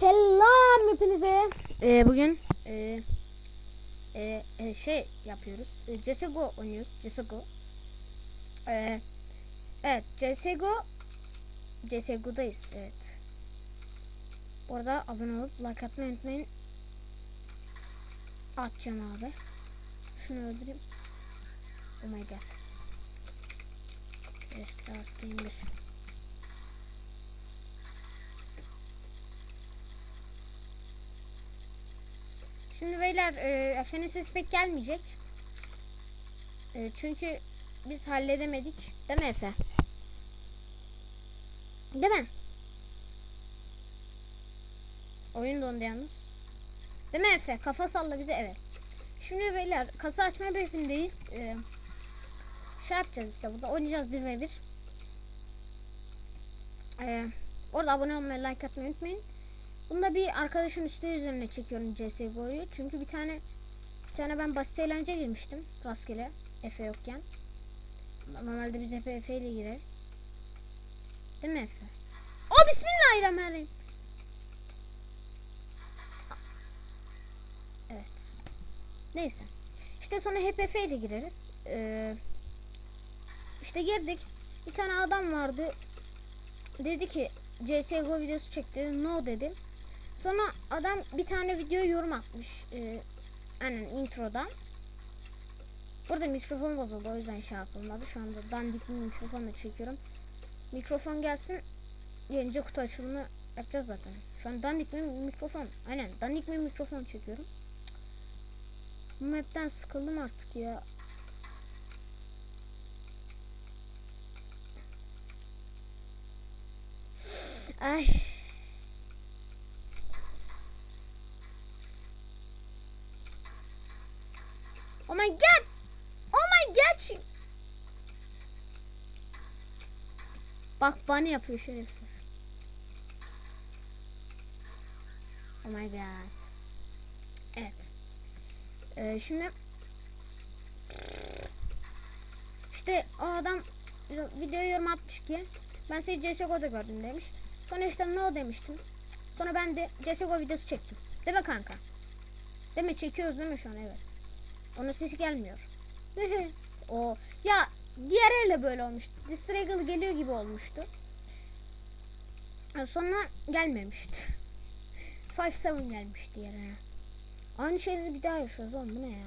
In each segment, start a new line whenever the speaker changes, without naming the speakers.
Selam hepinize. Ee, bugün e, e, e, şey yapıyoruz. E, CSGO oynuyoruz. CSGO. Ee, evet CSGO CSGO'dayız. Evet. Bu arada abone olup like atmayı unutmayın. Atacağım abi. Şunu öldüreyim. Oh my god. Restart bir. Şimdi beyler e, Efe'nin sesi pek gelmeyecek. E, çünkü biz halledemedik. Değil mi Efe? Değil mi? Oyun dondu yalnız. Değil mi Efe? Kafa salla bize evet. Şimdi beyler kasa açma bölümündeyiz. E, şey yapacağız işte burada oynayacağız bir ve bir. E, orada abone olmayı like atmayı unutmayın. Bunda bir arkadaşın üstü üzerine çekiyorum CSGO'yu. Çünkü bir tane bir tane ben basit eğlence girmiştim rastgele Efe yokken. Normalde biz Efe Efe ile gireriz. Değil mi Efe? O bismillahirrahmanirrahim. Evet. Neyse. İşte sonra hep Efe ile gireriz. Ee, işte girdik. Bir tane adam vardı. Dedi ki CSGO videosu çekti. No dedim. Sonra adam bir tane video yorum atmış. Ee, aynen introdan. Burada mikrofon bozuldu o yüzden şey yapılmadı. Şu anda dandik bir mikrofonla çekiyorum. Mikrofon gelsin. Gelince kutu açılımı yapacağız zaten. Şu an dandik bir mikrofon. Aynen dandik bir mikrofon çekiyorum. Bu map'ten sıkıldım artık ya. Ay. Oh my god! Oh my god! She... Bak bana yapıyor şerefsiz. Oh my god. Evet. Ee, şimdi işte o adam video yorum atmış ki ben seni CSGO'da gördüm demiş. Sonra işte ne o demiştim. Sonra ben de CSGO videosu çektim. Değil mi kanka? Değil mi? Çekiyoruz değil mi şu an? Evet. Onun sesi gelmiyor. o ya diğer elle böyle olmuştu. Distraggle geliyor gibi olmuştu. Sonra gelmemişti. 5-7 gelmişti yerine. Aynı şeyleri bir daha yaşıyoruz oğlum bu ne ya?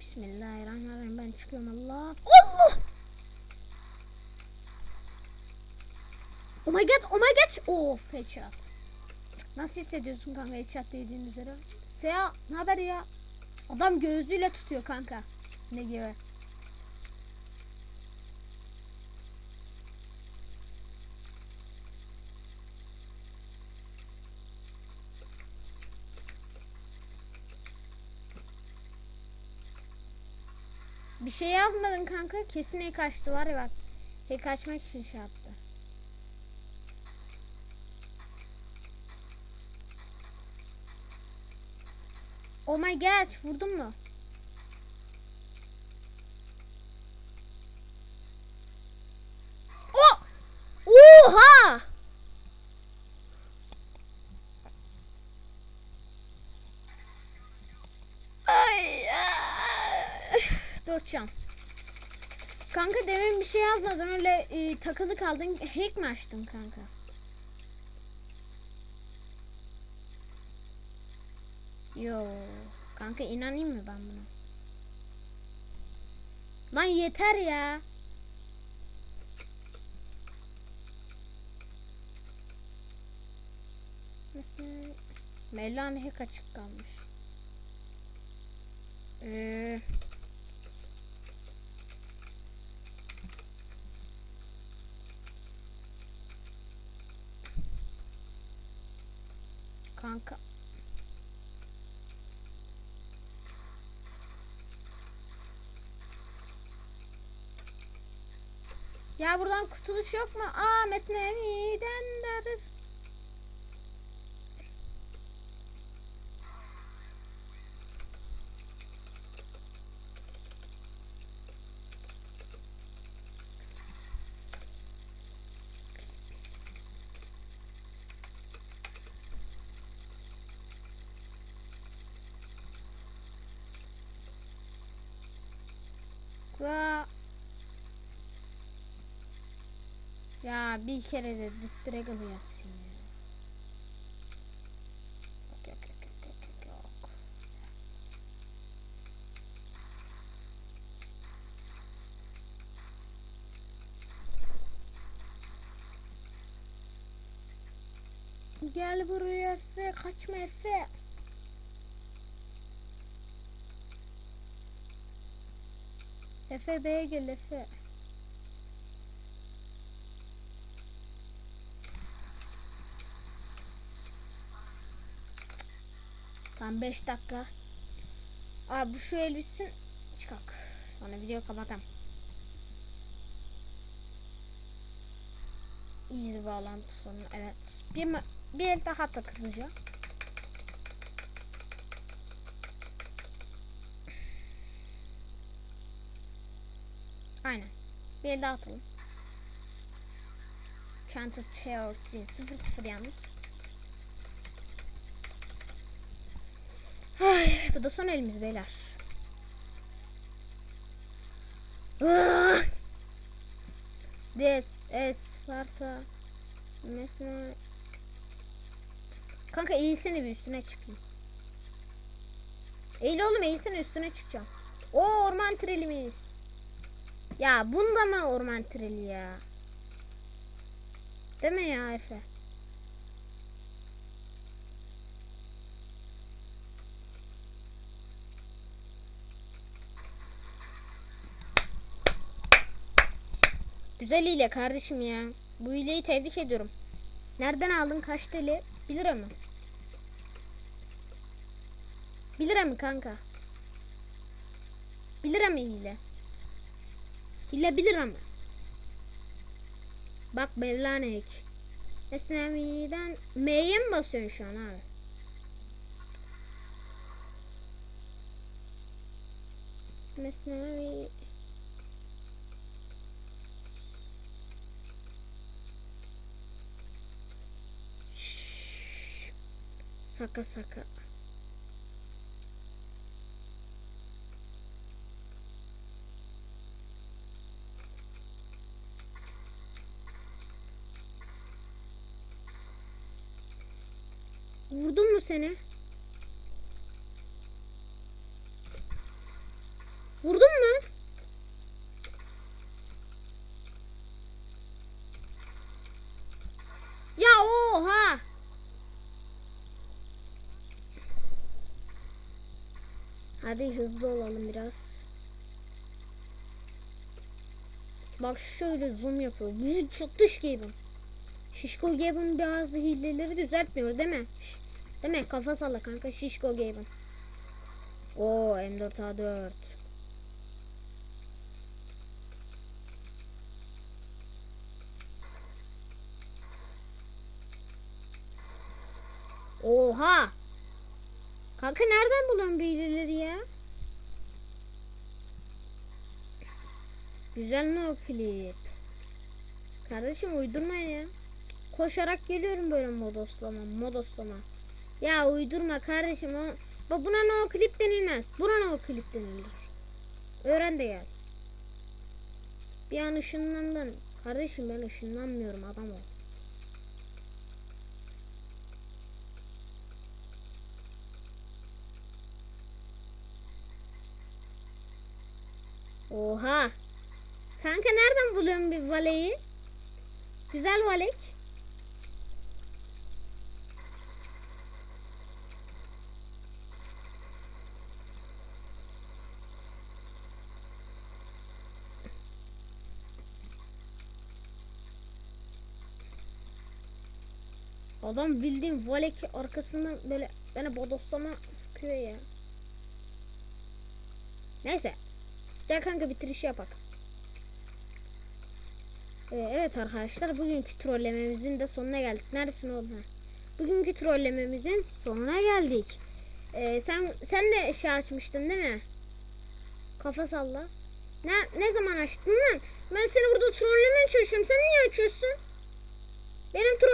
Bismillahirrahmanirrahim ben çıkıyorum Allah. Allah! Oh my god, oh my god. Of headshot. Nasıl hissediyorsun kanka headshot dediğin üzere? Seya ne haber ya? Adam gözüyle tutuyor kanka. Ne gibi? Bir şey yazmadın kanka. Kesin hack açtı var ya bak. Hack açmak için şey yaptı. Oh my god vurdun mu? Oh! Oha! Ay, ay. Can. Kanka demin bir şey yazmadın öyle e, takılı kaldın. Hack mi açtın kanka? Yo. Kanka inanayım mı ben buna? Lan yeter ya. Mevlana hack açık kalmış. Ee, kanka Ya buradan kurtuluş yok mu? Aa Mesnevi'den deriz. Va. Ya bir kere de distraggle yazsın ya. Yok yok yok yok yok. yok. Gel buraya Efe, kaçma Efe. Efe B'ye gel Efe. Tam 5 dakika. Abi şu el bitsin çıkak. Sonra video kapatam. İyi bağlantı sonu evet. Bir, bir el daha da hızlıca. Aynen. Bir daha atalım. Counter Chaos değil. 0-0 yalnız. Ay, bu da son elimiz beyler. Ah! Des, es, Sparta, Mesna. Kanka eğilsene bir üstüne çıkayım. Eğil oğlum eğilsene üstüne çıkacağım. O orman trelimiz. Ya bunda mı orman treli ya? Değil mi ya Efe? Güzel hile kardeşim ya. Bu hileyi tebrik ediyorum. Nereden aldın kaç TL? 1 lira mı? 1 lira mı kanka? 1 lira mı hile? Hile 1 lira mı? Bak Mevlanek. Esnevi'den M'ye mi basıyorsun şu an abi? Mesnevi Saka saka. Vurdun mu seni? Vurdun mu? Ya oha! Hadi hızlı olalım biraz. Bak şöyle zoom yapıyor. Büyük çıkış gibi. Şişko Gabe'ın bazı hileleri düzeltmiyor değil mi? Değil mi? Kafa salla kanka Şişko Gabe'ın. Oo M4A4. Oha! Kanka nereden buluyorsun bu hileleri ya? Güzel mi o klip? Kardeşim uydurma ya. Koşarak geliyorum böyle modoslama, modoslama. Ya uydurma kardeşim o. Bak buna no klip denilmez. Buna no klip denilir. Öğren de gel. Bir an ışınlandın. Kardeşim ben ışınlanmıyorum adam ol. Oha. Kanka nereden buluyorsun bir valeyi? Güzel valek. Adam bildiğin valek arkasından böyle bana bodoslama sıkıyor ya. Neyse. Gel kanka bitiriş yapak. Ee, evet arkadaşlar bugünkü trollememizin de sonuna geldik. Neredesin oğlum? Bugünkü trollememizin sonuna geldik. Ee, sen sen de şey açmıştın değil mi? Kafa salla. Ne ne zaman açtın lan? Ben seni burada trollemeye çalışıyorum. Sen niye açıyorsun? Benim troll